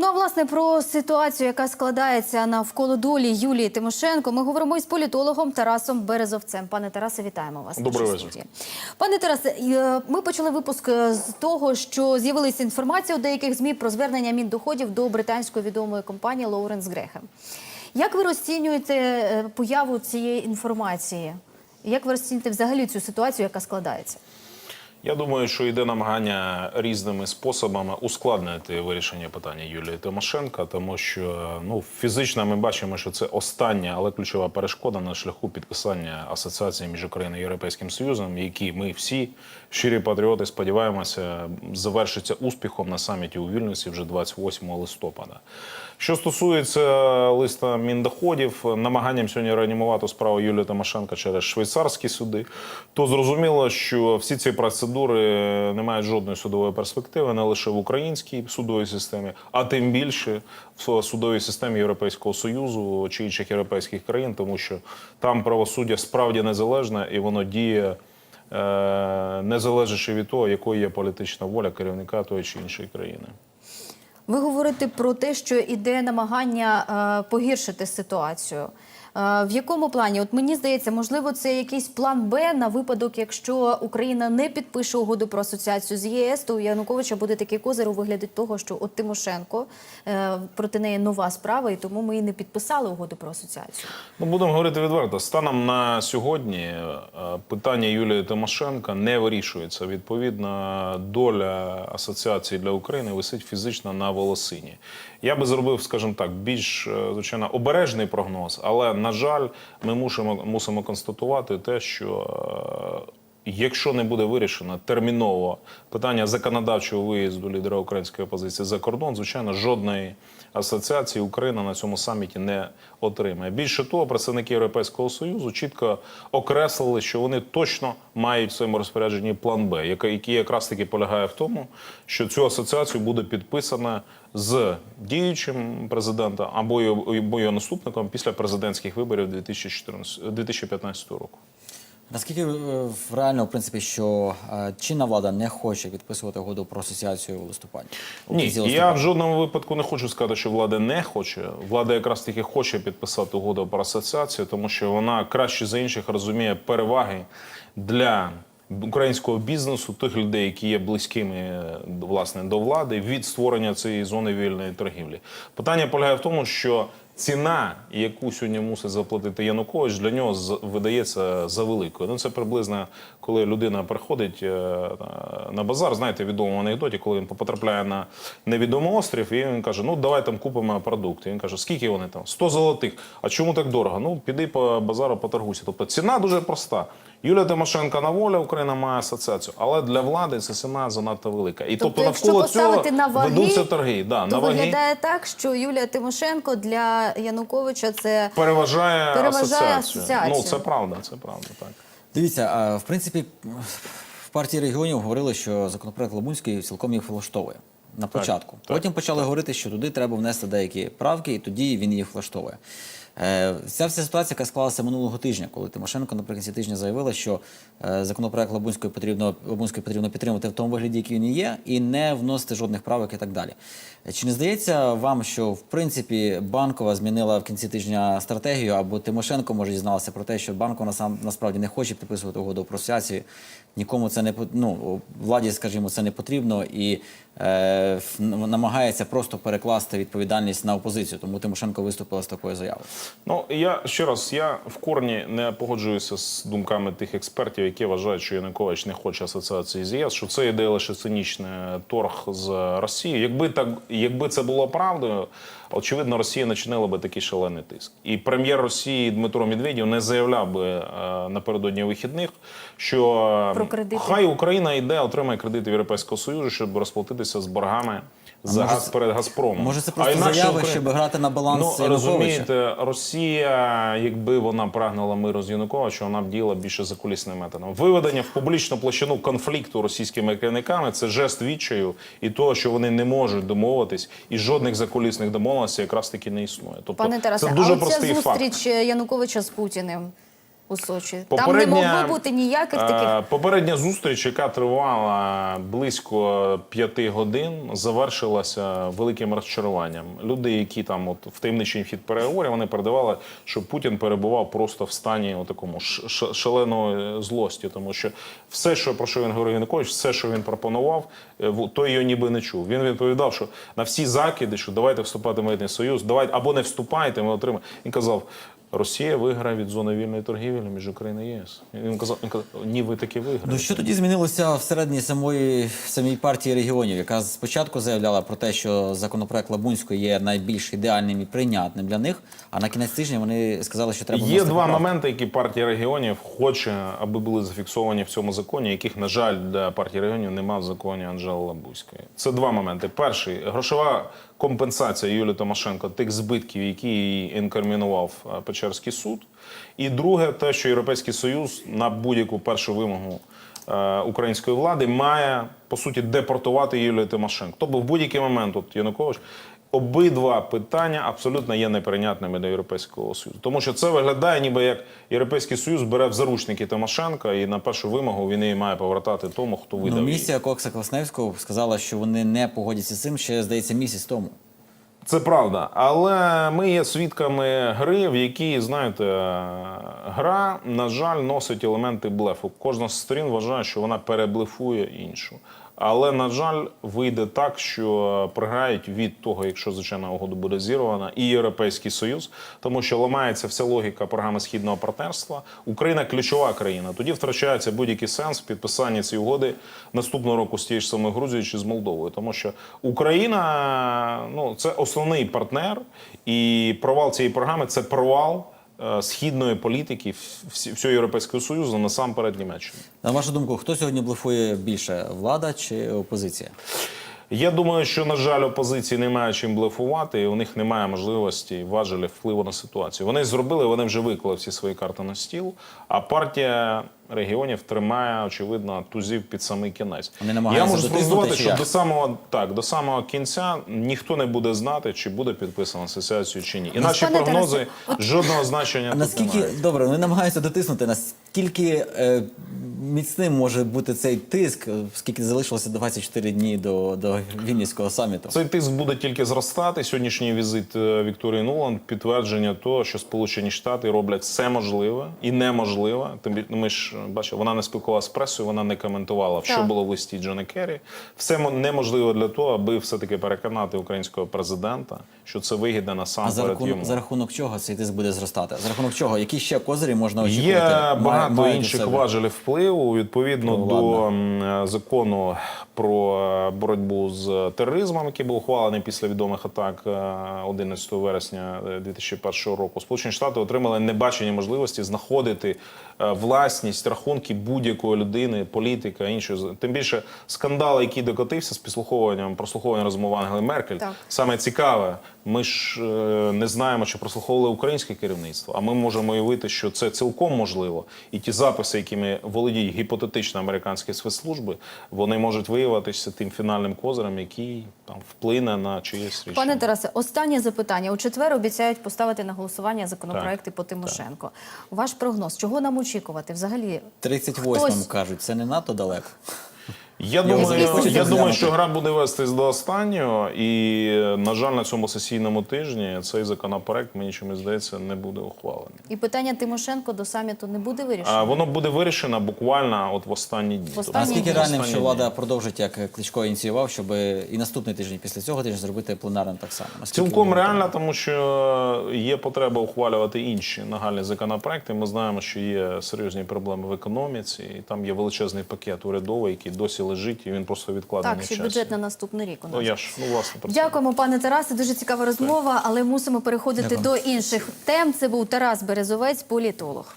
Ну а власне про ситуацію, яка складається навколо долі Юлії Тимошенко, ми говоримо із політологом Тарасом Березовцем. Пане Тарасе, вітаємо вас. Добрий вечір. Пане Тарасе, е, ми почали випуск е, з того, що з'явилася інформація у деяких змі про звернення міндоходів до британської відомої компанії Лоуренс Грехем. Як ви розцінюєте е, появу цієї інформації? Як ви розцінюєте взагалі цю ситуацію, яка складається? Я думаю, що йде намагання різними способами ускладнити вирішення питання Юлії Тимошенка, тому що ну фізично ми бачимо, що це остання, але ключова перешкода на шляху підписання асоціації між Україною і Європейським Союзом, які ми всі щирі патріоти сподіваємося завершиться успіхом на саміті у Вільнюсі вже 28 листопада. Що стосується листа міндоходів, намаганням сьогодні реанімувати справу Юлії Тимошенка через швейцарські суди, то зрозуміло, що всі ці процедури не мають жодної судової перспективи, не лише в українській судовій системі, а тим більше в судовій системі Європейського союзу чи інших європейських країн, тому що там правосуддя справді незалежне і воно діє. е, Не залежачи від того, якою є політична воля керівника тої чи іншої країни. Ви говорите про те, що іде намагання е, погіршити ситуацію. Е, в якому плані? От мені здається, можливо, це якийсь план Б на випадок, якщо Україна не підпише угоду про асоціацію з ЄС, то у Януковича буде такий козир у вигляді того, що от Тимошенко е, проти неї нова справа, і тому ми і не підписали угоду про асоціацію. Ну, будемо говорити відверто. Станом на сьогодні е, питання Юлії Тимошенка не вирішується. Відповідно, доля асоціації для України висить фізично на волосині. Я би зробив, скажімо так, більш звичайно обережний прогноз, але на жаль, ми мусимо, мусимо констатувати те, що. Якщо не буде вирішено терміново питання законодавчого виїзду лідера української опозиції за кордон, звичайно, жодної асоціації Україна на цьому саміті не отримає. Більше того, представники Європейського союзу чітко окреслили, що вони точно мають в своєму розпорядженні план Б, який якраз таки полягає в тому, що цю асоціацію буде підписана з діючим президентом або його наступником після президентських виборів 2014, 2015 року. Наскільки е, в- реально, в принципі, що е, чинна влада не хоче підписувати угоду про асоціацію у листопаді? Ні, я в жодному випадку не хочу сказати, що влада не хоче. Влада якраз таки хоче підписати угоду про асоціацію, тому що вона краще за інших розуміє переваги для українського бізнесу, тих людей, які є близькими е, власне до влади, від створення цієї зони вільної торгівлі. Питання полягає в тому, що ціна, яку сьогодні мусить заплатити Янукович, для нього видається за великою. Ну це приблизно коли людина приходить е, на базар, знаєте, відомому анекдоті, коли він потрапляє на невідомий острів, і він каже: Ну давай там купимо продукти. Він каже, скільки вони там? 100 золотих. А чому так дорого? Ну піди по базару, поторгуйся. Тобто ціна дуже проста. Юлія Тимошенко на волі, Україна має асоціацію, але для влади ця ціна занадто велика. І Тобто, тобто, навколо цього поставити на ваги, ведуться торги. Да, То на ваги виглядає так, що Юлія Тимошенко для Януковича це переважає, Переважає асоціацію. асоціацію. Ну це правда, це правда, так. Дивіться, а, в принципі, в партії регіонів говорили, що законопроект Лабунський цілком їх влаштовує на початку. так, Потім почали говорити, що туди треба внести деякі правки, і тоді він їх влаштовує. Е, Ця вся ситуація, яка склалася минулого тижня, коли Тимошенко наприкінці тижня заявила, що е, законопроект Лабунської потрібно, Лабунської потрібно підтримати в тому вигляді, який він є, і не вносити жодних правок і так далі. Чи не здається вам, що в принципі банкова змінила в кінці тижня стратегію, або Тимошенко може дізналася про те, що банкова насам насправді не хоче підписувати угоду про асоціацію, нікому це не ну, владі, скажімо, це не потрібно і е, намагається просто перекласти відповідальність на опозицію. Тому Тимошенко виступила з такою заявою. Ну я ще раз я в корні не погоджуюся з думками тих експертів, які вважають, що Янукович не хоче асоціації з ЄС, що це іде лише цинічний торг з Росією. Якби так, якби це було правдою, очевидно, Росія не чинила би такий шалений тиск. І прем'єр Росії Дмитро Медведєв не заявляв би е, напередодні вихідних, що хай Україна йде, отримає кредити в Європейського союзу, щоб розплатитися з боргами. За може газ перед Газпромом. може, це А просто інакше заяви, Україна- щоб грати на баланс Ну, Януковича? розумієте, Росія, якби вона прагнула миру з Януковичем, вона б діяла більше за кулісним методом. Виведення в публічну площину конфлікту російськими керівниками це жест відчаю і того, що вони не можуть домовитись, і жодних закулісних домовленостей якраз таки не існує. Тобто пане Тарасе, це дуже а оця простий факт. зустріч Януковича з Путіним. У Сочі. Там не могло бути ніяких е, таких. Попередня зустріч, яка тривала близько п'яти годин, завершилася великим розчаруванням. Люди, які там от в таємничий хід переговорів, вони передавали, що Путін перебував просто в стані такому шаленої злості, тому що все, що про що він говорив Янукович, все, що він пропонував, е, той його ніби не чув. Він відповідав, що на всі закиди, що давайте вступати в митний союз, давайте або не вступайте, ми отримаємо. Він казав. Росія виграє від зони вільної торгівлі між Україною і ЄС. Він казав, він казав, ні, ви таки виграєте. Ну що тоді змінилося всередині самої самій партії регіонів, яка спочатку заявляла про те, що законопроект Лабунської є найбільш ідеальним і прийнятним для них. А на кінець тижня вони сказали, що треба Є два поправки. моменти, які партія регіонів хоче, аби були зафіксовані в цьому законі, яких, на жаль, для партії регіонів немає в законі Анжели Лабузької. Це два моменти. Перший грошова компенсація Юлії Тимошенко тих збитків, які їй інкримінував е, Печерський суд. І друге, те, що Європейський Союз на будь-яку першу вимогу е, української влади має по суті депортувати Юлію Тимошенко. Тобто в будь-який момент от Янукович. Обидва питання абсолютно є неприйнятними для Європейського Союзу, тому що це виглядає, ніби як Європейський Союз бере в заручники Тимошенка і на першу вимогу він її має повертати тому, хто видав Ну, місія Кокса Класневського сказала, що вони не погодяться з цим ще здається місяць тому. Це правда, але ми є свідками гри, в якій, знаєте, гра, на жаль, носить елементи блефу. Кожна з сторін вважає, що вона переблефує іншу. Але, на жаль, вийде так, що програють від того, якщо звичайна угода буде зірвана, і Європейський Союз, тому що ламається вся логіка програми східного партнерства. Україна ключова країна. Тоді втрачається будь-який сенс в підписанні цієї угоди наступного року з тією ж самою Грузією чи з Молдовою, тому що Україна ну це основний партнер, і провал цієї програми це провал. Е, Східної політики всього Європейського Союзу насамперед Німеччини. На вашу думку, хто сьогодні блефує більше влада чи опозиція? Я думаю, що на жаль, опозиції немає чим блефувати, і у них немає можливості важелі впливу на ситуацію. Вони зробили, вони вже виклали всі свої карти на стіл. А партія регіонів тримає, очевидно, тузів під самий кінець. Вони Я можу спростувати, що до самого так до самого кінця ніхто не буде знати, чи буде підписана асоціацію чи ні. І наші прогнози жодного значення А тут немає. добре, вони намагаються дотиснути, наскільки е, міцним може бути цей тиск, скільки залишилося 24 дні до, до Вінницького саміту? Цей тиск буде тільки зростати. Сьогоднішній візит е, Вікторії Нуланд підтвердження того, що Сполучені Штати роблять все можливе і неможливе. Тим ми ж е, бачили, вона не спілкувалася з пресою, вона не коментувала, що Так. було в листі Джона Керрі. Все мо- неможливо для того, аби все таки переконати українського президента, що це вигідно А за насамперед рахунок, йому. за рахунок чого цей тиск буде зростати? За рахунок чого? Які ще козирі можна очікувати? Є багато інших важелів впливу відповідно Ну, до ладно. е, закону про е, боротьбу з тероризмом, який був ухвалений після відомих атак е, 11 вересня е, 2001 року. Сполучені Штати отримали небачені можливості знаходити е, власність рахунки будь-якої людини, політика іншої з- тим більше скандал, який докотився з підслуховуванням прослуховування розмов Ангели Меркель. Так. Саме цікаве, ми ж е, не знаємо, чи прослуховували українське керівництво, а ми можемо уявити, що це цілком можливо. І ті записи, якими володіють гіпотетично американські спецслужби, вони можуть виявитися тим фінальним козирем, який там вплине на чиєсь рішення. Пане Тарасе, останнє запитання. У четвер обіцяють поставити на голосування законопроекти по Тимошенко. Ваш прогноз, чого нам очікувати? Взагалі 38 Хтось- кажуть, це не надто далеко. Я думаю, я думаю, що гра буде вестись до останнього, і на жаль, на цьому сесійному тижні цей законопроект мені чомусь здається не буде ухвалений. і питання Тимошенко до саміту не буде вирішено. А воно буде вирішено буквально от в останні дні. Останні наскільки реальним, що влада продовжить, як Кличко ініціював, щоб і наступний тиждень після цього тижня зробити пленарним так само? Наскільки Цілком реально, тому що є потреба ухвалювати інші нагальні законопроекти. Ми знаємо, що є серйозні проблеми в економіці, і там є величезний пакет урядовий, який досі лежить, і він просто відкладений Так, ще часі. бюджет на наступний рік у нас. Ну я ж ну власне про. Дякуємо, пане Тарасе. Дуже цікава розмова, але мусимо переходити Дякую. до інших тем. Це був Тарас Березовець, політолог.